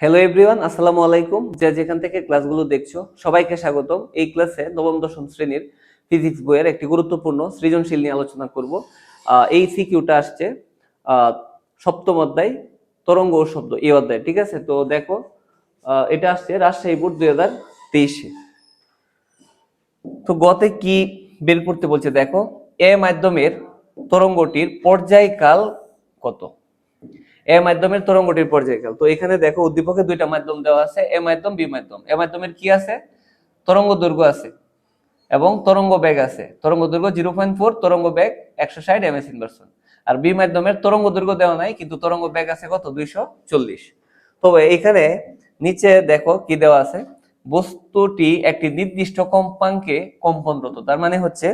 Hello everyone আসসালামু আলাইকুম। যে যেখান থেকে ক্লাসগুলো দেখছ, সবাইকে স্বাগতম। এই ক্লাসে নবম, দশম শ্রেণির ফিজিক্স বইয়ের একটি গুরুত্বপূর্ণ, সৃজনশীল নিয়ে আলোচনা করব। এই সিকিউটা আসছে সপ্তম অধ্যায়, তরঙ্গ ও শব্দ, এই অধ্যায়, ঠিক আছে? তো দেখো এটা আসছে রাজশাহী বোর্ড দুই হাজার তেইশে। তো গতে কি বের করতে বলছে? দেখো, এ মাধ্যমের তরঙ্গটির পর্যায়কাল কত? এ মাধ্যমের তরঙ্গটির পর্যায়কাল তো এখানে দেখো উদ্দীপকে দুইটা মাধ্যম দেওয়া আছে এ মাধ্যম বি মাধ্যম। এ মাধ্যমের কি আছে? তরঙ্গ দৈর্ঘ্য আছে এবং তরঙ্গ বেগ আছে। তরঙ্গ দৈর্ঘ্য জিরো পয়েন্ট ফোর তরঙ্গ বেগ একশো ষাট এম এস ইনভার্সন আর বি মাধ্যমের তরঙ্গ দৈর্ঘ্য দেওয়া নাই, কিন্তু তরঙ্গ বেগ আছে কত? দুইশো চল্লিশ। তবে এখানে নিচে দেখো কি দেওয়া আছে? বস্তুটি একটি নির্দিষ্ট কম্পাঙ্কে কম্পনরত। তার মানে হচ্ছে,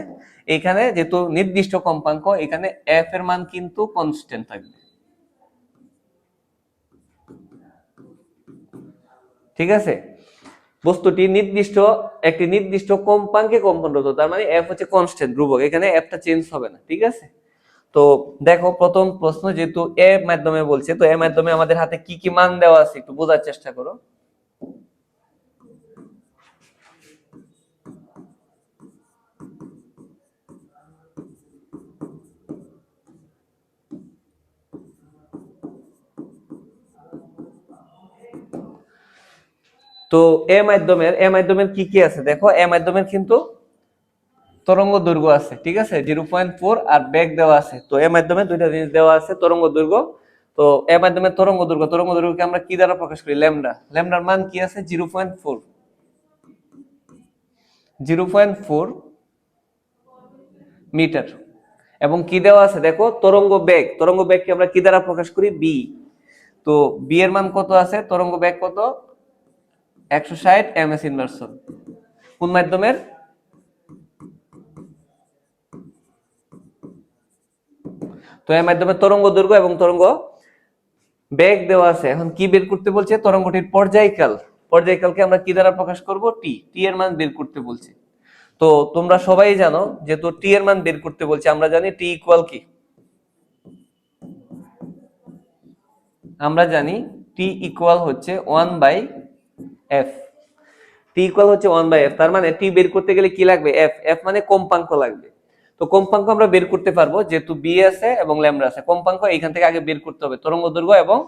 এখানে যেহেতু নির্দিষ্ট কম্পাঙ্ক, এখানে এফ এর মান কিন্তু কনস্ট্যান্ট থাকবে। ঠিক আছে? বস্তুটি নির্দিষ্ট, একটি নির্দিষ্ট কম্পাঙ্কে কম্পনরত, তার মানে এফ হচ্ছে কনস্ট্যান্ট ধ্রুবক। এখানে এফটা চেঞ্জ হবে না, ঠিক আছে? তো দেখো, প্রথম প্রশ্ন যেহেতু এ মাধ্যমে বলছে, তো এ মাধ্যমে আমাদের হাতে কি কি মান দেওয়া আছে একটু বোঝার চেষ্টা করো। তো এ মাধ্যমের এ মাধ্যমের কি কি আছে? দেখো, এ মাধ্যমের কিন্তু তরঙ্গ দৈর্ঘ্য আছে, ঠিক আছে? জিরো পয়েন্ট ফোর আর ব্যাগ দেওয়া আছে। তো এ মাধ্যমে দুইটা জিনিস দেওয়া আছে, তরঙ্গ দৈর্ঘ্য। তো এ মাধ্যমে তরঙ্গ দৈর্ঘ্য, তরঙ্গ দৈর্ঘ্যকে আমরা কি দ্বারা প্রকাশ করি? ল্যামডা। ল্যামডার মান কি আছে? Zero point four zero point four metre. এবং কি দেওয়া আছে? দেখো, তরঙ্গ বেগ। তরঙ্গ বেগকে আমরা কি দ্বারা প্রকাশ করি? বি তো বি এর মান কত আছে? তরঙ্গ বেগ কত? একশো ষাট এম এস ইনভার্সন কোন মাধ্যমের? তো এর মাধ্যমে তরঙ্গ দৈর্ঘ্য এবং তরঙ্গ বেগ দেওয়া আছে। এখন কি বের করতে বলছে? তরঙ্গটির পর্যায়কাল। পর্যায়কালকে আমরা কি দ্বারা প্রকাশ করব? টি টি এর মান বের করতে বলছে। তো তোমরা সবাই জানো যেহেতু টি এর মান বের করতে বলছে, আমরা জানি টি ইকুয়াল কি? আমরা জানি টি ইকুয়াল হচ্ছে one by F T equal হচ্ছে ওয়ান বাই এফ তার মানে টি বের করতে গেলে কি লাগবে? এফ এফ মানে কম্পাঙ্ক লাগবে। তো কম্পাঙ্ক আমরা বের করতে পারব, যেহেতু বি আছে এবং ল্যামডা আছে। কম্পাঙ্ক এখান থেকে আগে বের করতে হবে, তরঙ্গ দৈর্ঘ্য এবং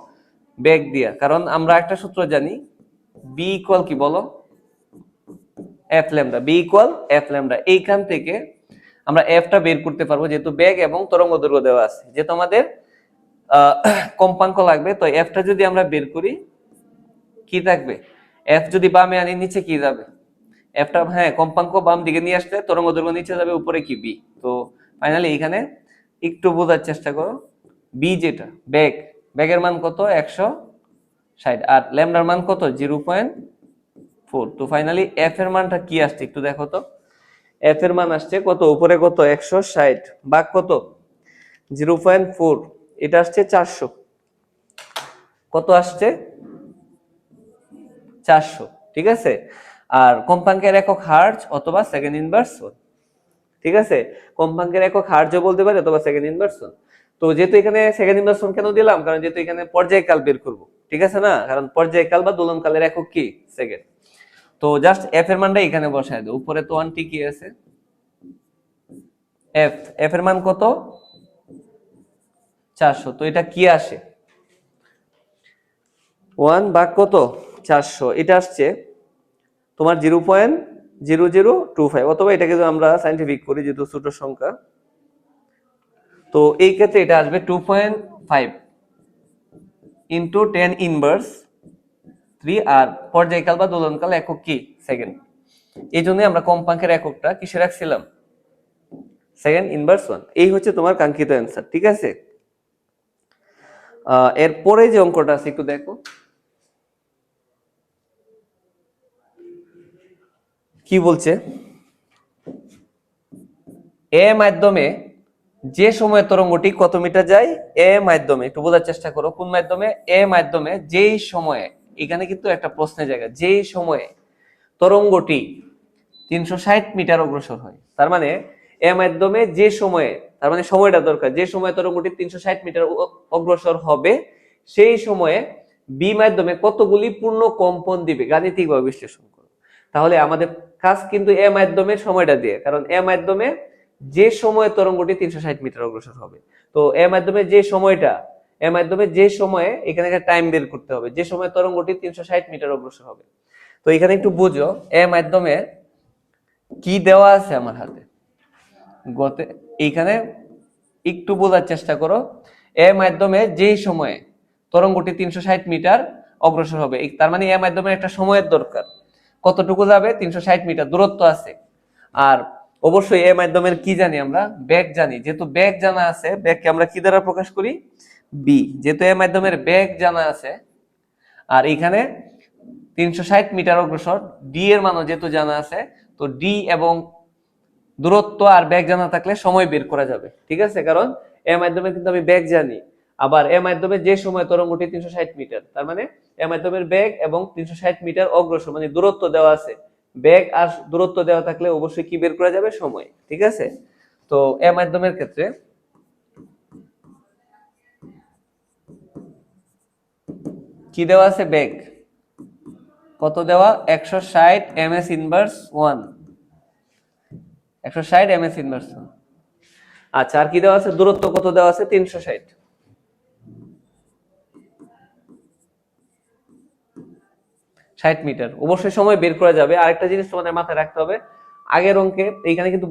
বেগ দিয়া। কারণ আমরা একটা সূত্র জানি বি ইকুয়াল কি বলো? F lambda B equal F lambda এইখান থেকে আমরা এফটা বের করতে পারব, যেহেতু বেগ এবং তরঙ্গ দৈর্ঘ্য দেওয়া আছে। যেহেতু আমাদের কম্পাঙ্ক লাগবে, তো এফটা যদি আমরা বের করি, কি থাকবে? এফ যদি বামে আনি, নিচে কি যাবে? এফটা হ্যাঁ কম্পাঙ্ক বাম দিকে নিয়ে আসলে তরঙ্গ দৈর্ঘ্য নিচে যাবে, উপরে কি বি তো ফাইনালি এখানে একটু বোঝার চেষ্টা করো। বি যেটা বেগ বেগের মান কত? একশো ষাট। আর ল্যামডার মান কত? জিরো পয়েন্ট ফোর তো ফাইনালি এফ এর মানটা কি আসছে? একটু দেখো তো। এফ এর মান আসছে কত? উপরে কত? একশো ষাট। বাঘ কত? জিরো পয়েন্ট ফোর এটা আসছে চারশো। কত আসছে? চারশো, ঠিক আছে? আর কম্পাঙ্কের একক হার্জ অথবা সেকেন্ড ইনভার্স ঠিক আছে? কম্পাঙ্কের একক হার্জও বলতে পারি অথবা সেকেন্ড ইনভার্সন তো যেহেতু এখানে সেকেন্ড ইনভার্সন কেন দিলাম? কারণ যেহেতু এখানে পর্যায়কাল বের করব, ঠিক আছে না? কারণ পর্যায়কাল বা দোলনকালের একক কি? সেকেন্ড তো জাস্ট এফ এর মানটা এখানে বসায় দেবো। উপরে তো ওয়ান টি কি আছে। এফ এফ এর মান কত? চারশো। তো এটা কি আসে? ওয়ান ভাগ কত? চারশো। এটা আসছে তোমার zero point zero zero two five, অথবা এটাকে যদি আমরা সাইন্টিফিক করি যেহেতু ছোট সংখ্যা, তো এই ক্ষেত্রে এটা আসবে two point five into ten inverse three আর পর্যায়কাল বা দোলনকাল একক কি? সেকেন্ড এই জন্যই আমরা কম্পাঙ্কের এককটা কিসে রাখছিলাম? সেকেন্ড ইনভার্স ওয়ান এই হচ্ছে তোমার কাঙ্ক্ষিত অ্যান্সার ঠিক আছে? এরপরে যে অঙ্কটা আছে, একটু দেখো। কি বলছে? এ মাধ্যমে যে সময় তরঙ্গটি কত মিটার যায়? এ মাধ্যমে, একটু বোঝার চেষ্টা করো, কোন মাধ্যমে? এ মাধ্যমে যেই সময়ে, এখানে কিন্তু একটা প্রশ্নের জায়গা, যেই সময়ে তরঙ্গটি তিনশো ষাট মিটার অগ্রসর হয়, তার মানে এ মাধ্যমে যে সময়ে, তার মানে সময়টা দরকার, যে সময় তরঙ্গটি তিনশো ষাট মিটার অগ্রসর হবে, সেই সময়ে বি মাধ্যমে কতগুলি পূর্ণ কম্পন দিবে, গাণিতিকভাবে বিশ্লেষণ করো। তাহলে আমাদের কাজ কিন্তু এ মাধ্যমের সময়টা দিয়ে। কারণ এ মাধ্যমে যে সময়ে তরঙ্গটি তিনশো ষাট মিটার অগ্রসর হবে। তো এ মাধ্যমে যে সময়টা, এ মাধ্যমে যে সময়ে এখানে টাইম বের করতে হবে। যে সময় তরঙ্গটি তিনশো ষাট মিটার অগ্রসর হবে। তো এখানে একটু বুঝো, এ মাধ্যমে কি দেওয়া আছে আমার হাতে? গতে, এইখানে একটু বোঝার চেষ্টা করো। এ মাধ্যমে যেই সময়ে তরঙ্গটি তিনশো ষাট মিটার অগ্রসর হবে তার মানে এ মাধ্যমে একটা সময়ের দরকার। কতটুকু যাবে? তিনশো ষাট মিটার দূরত্ব আছে। আর অবশ্যই এ মাধ্যমের কি জানি আমরা? ব্যাগ জানি। যেহেতু ব্যাগ জানা আছে, ব্যাগকে আমরা কি দ্বারা প্রকাশ করি? বি যেহেতু এ মাধ্যমের ব্যাগ জানা আছে, আর এখানে তিনশো ষাট মিটার অগ্রসর ডি এর মানও যেহেতু জানা আছে, তো ডি এবং দূরত্ব আর ব্যাগ জানা থাকলে সময় বের করা যাবে। ঠিক আছে? কারণ এ মাধ্যমে কিন্তু আমি ব্যাগ জানি। আবার এ মাধ্যমে যে সময় তরঙ্গটি তিনশো ষাট মিটার, তার মানে এ মাধ্যমের ব্যাগ এবং তিনশো ষাট মিটার অগ্রসর মানে দূরত্ব দেওয়া আছে। ব্যাগ আর দূরত্ব দেওয়া থাকলে অবশ্যই কি বের করা যাবে? সময়, ঠিক আছে? তো এ মাধ্যমের ক্ষেত্রে কি দেওয়া আছে? ব্যাগ কত দেওয়া? একশো ষাট এম এস ইনভার্স ওয়ান। একশো ষাট এম এস ইনভার্স ওয়ান। আচ্ছা আর কি দেওয়া আছে? দূরত্ব কত দেওয়া আছে? তিনশো ষাট। ষাট মিটার। অবশ্যই সময় বের করা যাবে। আরেকটা জিনিস তোমাদের মাথায় রাখতে হবে, আগের অঙ্কে এইখানে কিন্তু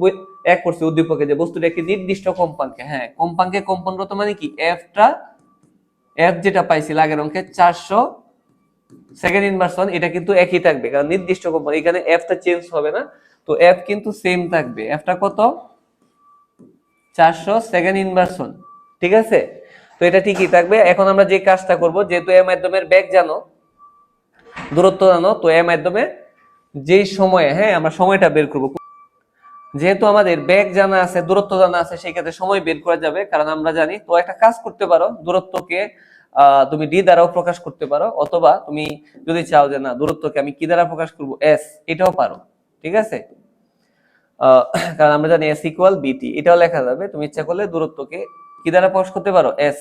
এক করছে উদ্দীপকে যে বস্তুটা একটি নির্দিষ্ট কম্পাঙ্কে। হ্যাঁ কম্পাঙ্কে কম্পনরত মানে কি? এফটা এফ যেটা পাইছিল আগের অঙ্কে চারশো সেকেন্ড ইনভার্সন এটা কিন্তু একই থাকবে, কারণ নির্দিষ্ট কোম্পানি এখানে এফটা চেঞ্জ হবে না। তো এফ কিন্তু সেম থাকবে। এফটা কত? চারশো সেকেন্ড ইনভার্সন ঠিক আছে? তো এটা ঠিকই থাকবে। এখন আমরা যে কাজটা করব, যেহেতু এর মাধ্যমের ব্যাগ জানো দূরত্ব জানো তো এর মাধ্যমে যেই সময়ে হ্যাঁ আমরা সময়টা বের করব। যেহেতু আমাদের ব্যাগ জানা আছে, দূরত্ব জানা আছে, সেই ক্ষেত্রে সময় বের করা যাবে। কারণ আমরা জানি, তো একটা কাজ করতে পারো, দূরত্বকে তুমি ডি দ্বারাও প্রকাশ করতে পারো, অথবা তুমি যদি চাও যে না, দূরত্বকে আমি কি দ্বারা প্রকাশ করব? এস, এটাও পারো, ঠিক আছে? কারণ আমরা জানি এস ইকুয়াল বিটি, এটাও লেখা যাবে, তুমি ইচ্ছা করলে দূরত্বকে কি দ্বারা প্রকাশ করতে পারো? এস।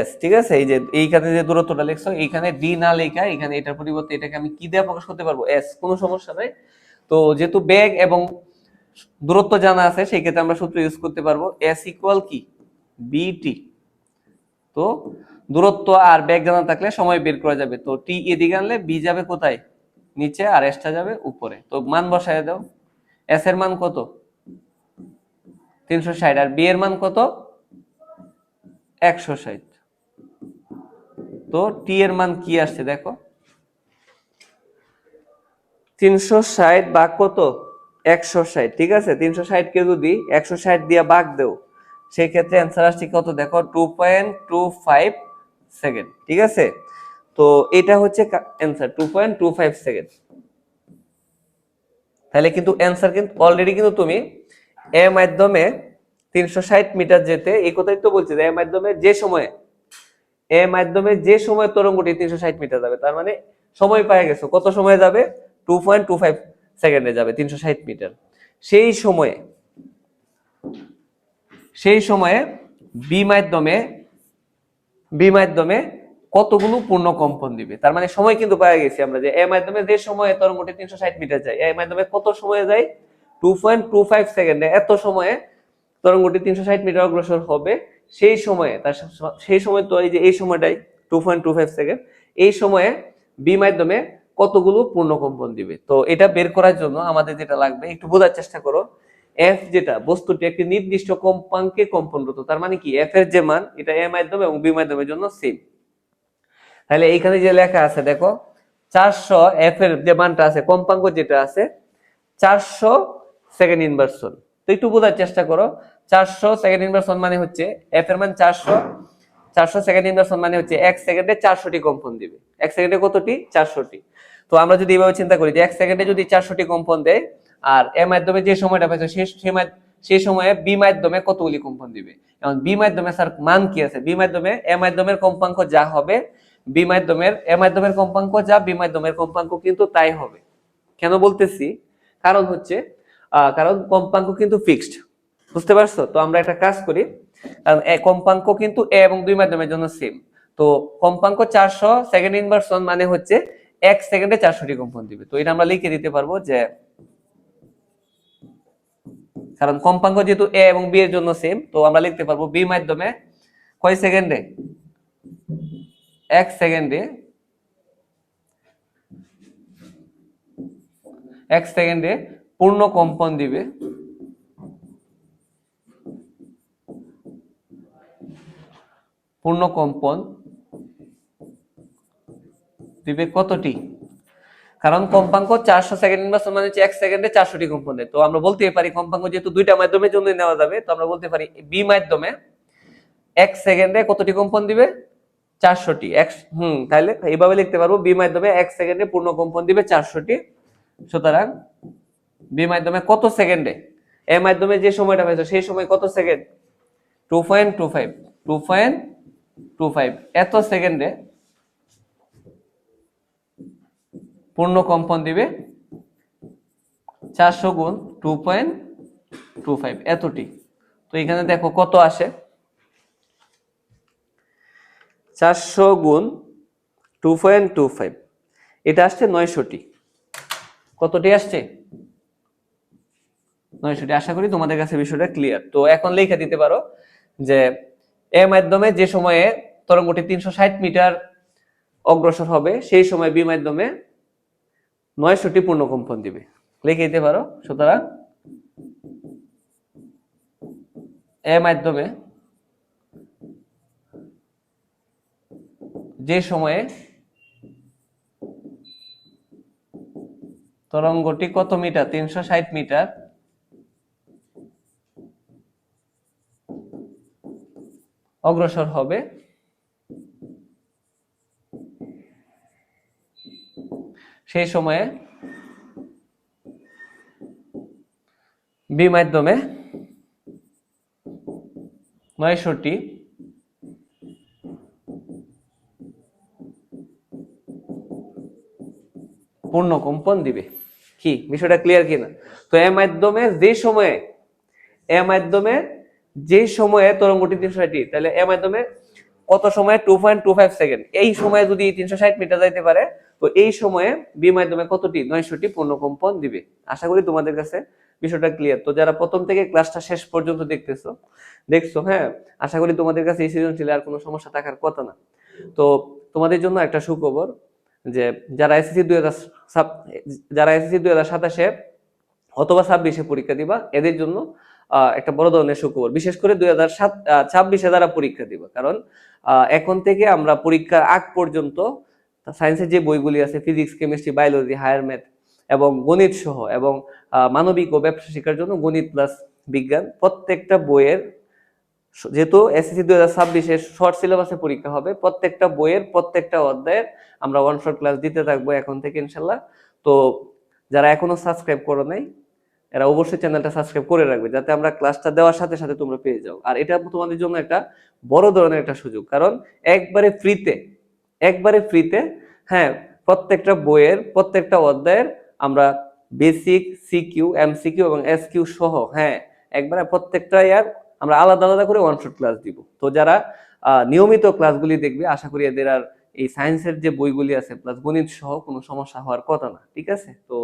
এস ঠিক আছে? এই যে এইখানে যে দূরত্বটা লিখছো, এইখানে ডি না লেখা এখানে এটার পরিবর্তে এটাকে আমি কি দিয়ে প্রকাশ করতে পারব? এস কোনো সমস্যা নাই। তো যেহেতু বেগ এবং দূরত্ব জানা আছে, সেই ক্ষেত্রে আমরা সূত্র ইউজ করতে পারব এস ইকুয়াল কি? বিটি তো দূরত্ব আর বেগ জানা থাকলে সময় বের করা যাবে। তো টি এদিকে আনলে বি যাবে কোথায়? নিচে আর এসটা যাবে উপরে। তো মান বসায় দাও। এস এর মান কত? তিনশো ষাট। আর বি এর মান কত? একশো ষাট। তো টি এর মান কি আসছে দেখো? তিনশো ষাট বা কত? একশো ষাট, ঠিক আছে? তিনশো ষাট কে যদি একশো ষাট দিয়ে বাঘ দেও সেই ক্ষেত্রে অ্যান্সার আসছে কত? দেখো two point two five second ঠিক আছে? তো এটা হচ্ছে answer two point two five second তাহলে কিন্তু অ্যান্সার কিন্তু অলরেডি কিন্তু তুমি এ মাধ্যমে তিনশো ষাট মিটার যেতে, এই কথাই তো বলছি যে এ মাধ্যমে যে সময়ে এ মাধ্যমে যে সময় তরঙ্গটি তিনশো ষাট মিটার যাবে, তার মানে সময় পায়ে গেছো। কত সময় যাবে? টু পয়েন্ট টু ফাইভ সেকেন্ডে যাবে, তিনশো ষাট মিটার। সেই সময়ে সেই সময়ে বি মাধ্যমে বি মাধ্যমে কতগুলো পূর্ণ কম্পন দিবে? তার মানে সময় কিন্তু পাওয়া গেছি আমরা যে এ মাধ্যমে যে সময়ে তরঙ্গটি তিনশো ষাট মিটার যায়, এ মাধ্যমে কত সময়ে যায়? টু পয়েন্ট টু ফাইভ সেকেন্ডে এত সময়ে তরঙ্গটি তিনশো ষাট মিটার অগ্রসর হবে। সেই সময়ে, তার সেই সময় তো এই যে, এই সময়টাই two point two five second এই সময়ে বি মাধ্যমে কতগুলো পূর্ণ কম্পন দিবে? তো এটা বের করার জন্য আমাদের যেটা লাগবে, একটু বোঝার চেষ্টা করো। এফ যেটা, বস্তুটি একটি নির্দিষ্ট কম্পাঙ্কে কম্পনরত, তার মানে কি? এফ এর যে মান, এটা এ মাধ্যমে এবং বি মাধ্যমের জন্য সেম তাহলে এইখানে যে লেখা আছে, দেখো, চারশো এফ এর যে মানটা আছে, কম্পাঙ্ক যেটা আছে, চারশো সেকেন্ড ইনভার্সন তো একটু বোঝার চেষ্টা করো চারশো সেকেন্ড ইনভার্সন মানে হচ্ছে এফ এর মান চারশো চারশো সেকেন্ড ইনভার্সন মানে হচ্ছে এক সেকেন্ডে চারশোটি কম্পন দিবে। এক সেকেন্ডে কতটি? চারশোটি। তো আমরা যদি এইভাবে চিন্তা করি যে এক সেকেন্ডে যদি চারশোটি কম্পন দেয়, আর এ মাধ্যমে যে সময়টা পাইছো সেই সেই সময়ে বি মাধ্যমে কতগুলি কম্পন দিবে? এখন বি মাধ্যমে স্যার মান কি আছে? বি মাধ্যমে, এ মাধ্যমের কম্পাঙ্ক যা হবে বি মাধ্যমের, এ মাধ্যমের কম্পাঙ্ক যা বি মাধ্যমের কম্পাঙ্ক কিন্তু তাই হবে। কেন বলতেছি? কারণ হচ্ছে কারণ কম্পাঙ্ক কিন্তু ফিক্সড বুঝতে পারছ? তো আমরা একটা কাজ করি, কারণ কম্পাঙ্ক কিন্তু এ এবং দুই মাধ্যমের জন্য সেম তো কম্পাঙ্ক চারশো সেকেন্ড ইনভার্সন মানে হচ্ছে এক সেকেন্ডে চারশোটি কম্পন দিবে। তো এটা আমরা লিখে দিতে পারব যে, কারণ কম্পাঙ্ক যেহেতু এ এবং বি এর জন্য সেম তো আমরা লিখতে পারব বি মাধ্যমে কয় সেকেন্ডে এক সেকেন্ডে এক সেকেন্ডে পূর্ণ কম্পন দিবে। পূর্ণ কম্পন দিবে কতটি? কারণ কম্পাঙ্ক চারশো সেকেন্ড ইনভার্স মানে হচ্ছে এক সেকেন্ডে চারশোটি কম্পন তো আমরা বলতে পারি কম্পাঙ্ক যেহেতু দুইটা মাধ্যমের জন্য নেওয়া যাবে, তো আমরা বলতে পারি বি মাধ্যমে এক সেকেন্ডে কতটি কম্পন দিবে? চারশোটি। এক, হুম, তাহলে এইভাবে লিখতে পারব, বি মাধ্যমে এক সেকেন্ডে পূর্ণ কম্পন দিবে চারশোটি। সুতরাং বি মাধ্যমে কত সেকেন্ডে এ মাধ্যমে যে সময়টা পেয়েছ সেই সময় কত second two point two five two point two five এত সেকেন্ডে পূর্ণ কম্পন দিবে চারশো গুণ টু পয়েন্ট টু ফাইভ এতটি। তো এখানে দেখো কত আসে? চারশো গুণ টু পয়েন্ট টু ফাইভ এটা আসছে নয়শোটি। কতটি আসছে? নয়শোটি। আশা করি তোমাদের কাছে বিষয়টা ক্লিয়ার তো এখন লিখে দিতে পারো যে এ মাধ্যমে যে সময়ে তরঙ্গটি তিনশো ষাট মিটার অগ্রসর হবে, সেই সময় বি মাধ্যমে নয়শোটি পূর্ণকম্পন দিবে। লিখে দিতে পারো? সুতরাং এ মাধ্যমে যে সময়ে তরঙ্গটি কত মিটার? তিনশো ষাট মিটার অগ্রসর হবে। সেই সময়ে বি মাধ্যমে নয়শোটি পূর্ণ কম্পন দিবে। কি? বিষয়টা ক্লিয়ার কিনা? তো এর মাধ্যমে যে সময়ে এর মাধ্যমে যে সময়ে তরঙ্গটি তিনশো ষাটটি তাহলে এর মাধ্যমে কত সময়ে? Two point two five second এই সময়ে যদি তিনশো ষাট মিটার যাইতে পারে, তো এই সময়ে বি মাধ্যমে কতটি? নয়শোটি পূর্ণকম্পন দিবে। আশা করি তোমাদের কাছে বিষয়টা ক্লিয়ার তো যারা প্রথম থেকে ক্লাসটা শেষ পর্যন্ত দেখতেছো, দেখছ হ্যাঁ? আশা করি তোমাদের কাছে এই সৃজনশীলে আর কোনো সমস্যা থাকার কথা না। তো তোমাদের জন্য একটা সুখবর যে যারা এসএসসি দুই হাজার যারা এসএসসি দুই হাজার সাতাশে অথবা ছাব্বিশে পরীক্ষা দিবা, এদের জন্য একটা বড় ধরনের সুখবর। বিশেষ করে দুই হাজার সাত ছাব্বিশে তারা পরীক্ষা দিবা, কারণ এখন থেকে আমরা পরীক্ষার আগ পর্যন্ত সায়েন্সের যে বইগুলি আছে physics chemistry biology higher math এবং গণিত সহ এবং মানবিক ও ব্যবসা শিক্ষার জন্য গণিত প্লাস বিজ্ঞান প্রত্যেকটা বইয়ের যেহেতু এসএসসি দুই হাজার ছাব্বিশে শর্ট সিলেবাসে পরীক্ষা হবে, প্রত্যেকটা বইয়ের প্রত্যেকটা অধ্যায়ের আমরা ওয়ান শর্ট ক্লাস দিতে থাকব এখন থেকে ইনশাল্লাহ। তো যারা এখনও সাবস্ক্রাইব করো নাই এরা অবশ্যই চ্যানেলটা সাবস্ক্রাইব করে রাখবে, যাতে আমরা ক্লাসটা দেওয়ার সাথে সাথে তোমরা পেয়ে যাও। আর এটা তোমাদের জন্য একটা বড় ধরনের একটা সুযোগ, কারণ একবারে ফ্রিতে একবারে ফ্রিতে হ্যাঁ প্রত্যেকটা বইয়ের, প্রত্যেকটা অধ্যায়ের আমরা বেসিক সিকিউ এমসিকিউ এবং এসকিউ সহ হ্যাঁ একবারে প্রত্যেকটা ইয়ার আমরা আলাদা আলাদা করে ওয়ান শট ক্লাস দিব। তো যারা নিয়মিত ক্লাসগুলি দেখবে, আশা করি এদের আর এই সায়েন্সের যে বইগুলি আছে প্লাস গণিত সহ কোনো সমস্যা হওয়ার কথা না, ঠিক আছে? তো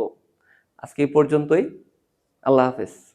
আজকে এই পর্যন্তই। আল্লাহ হাফেজ